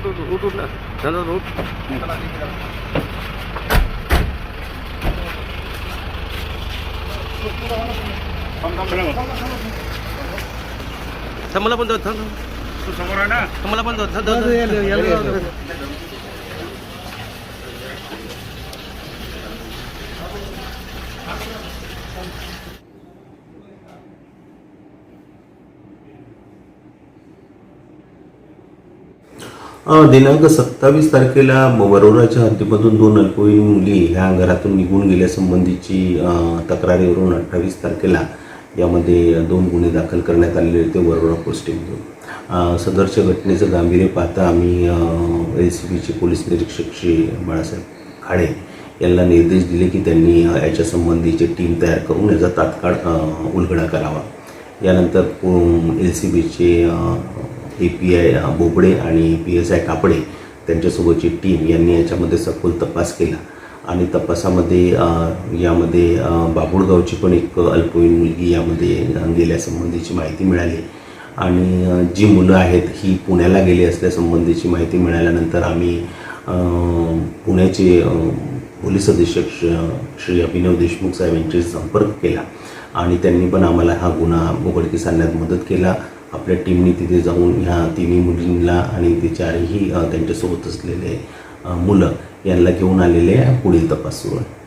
उठ उठ ना धनराज उठ थांब मला पण जाऊ थांब थांब. तू समोर आहे ना थांब, मला दिनांक सत्तावीस तारखेला वरोराच्या हद्दीमधून दोन अल्पवयीन मुली ह्या घरातून निघून गेल्यासंबंधीची तक्रारीवरून अठ्ठावीस तारखेला यामध्ये दोन गुन्हे दाखल करण्यात आलेले होते वरोरा पोस्टिंगमधून अ, सदरच्या घटनेचं गांभीर्य पाहता आम्ही एल सी बीचे पोलीस निरीक्षक श्री बाळासाहेब खाडे यांना निर्देश दिले की त्यांनी याच्यासंबंधीची टीम तयार करून याचा तात्काळ उलगडा करावा. यानंतर एल सी बीचे ए पी आय बोबडे आणि पी एस आय कापडे त्यांच्यासोबतची टीम यांनी याच्यामध्ये सखोल तपास केला. आणि तपासामध्ये यामध्ये अ, बाभुळगावची पण एक अल्पवयीन मुलगी यामध्ये गेल्यासंबंधीची माहिती मिळाली. आणि जी मुलं आहेत ही पुण्याला गेली असल्यासंबंधीची माहिती मिळाल्यानंतर आम्ही पुण्याचे पोलीस अधीक्षक श्री श्री अभिनव देशमुख साहेब यांच्याशी संपर्क केला. आणि त्यांनी पण आम्हाला हा गुन्हा उघडकीस आणण्यात मदत केला. आपल्या टीमने तिथे जाऊन ह्या तिन्ही मुलींना आणि ते चारही त्यांच्यासोबत असलेले मुलं यांना घेऊन आलेले आहे. पुढील तपास सुरू आहे